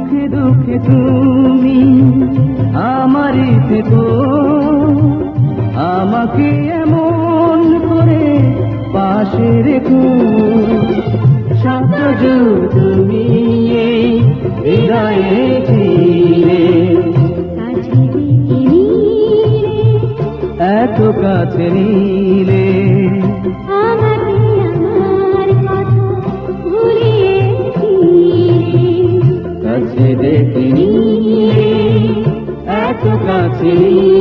দুঃখে দুঃখে তুমি আমারই তো। আমাকে এমন করে পাশে রেখো। سرين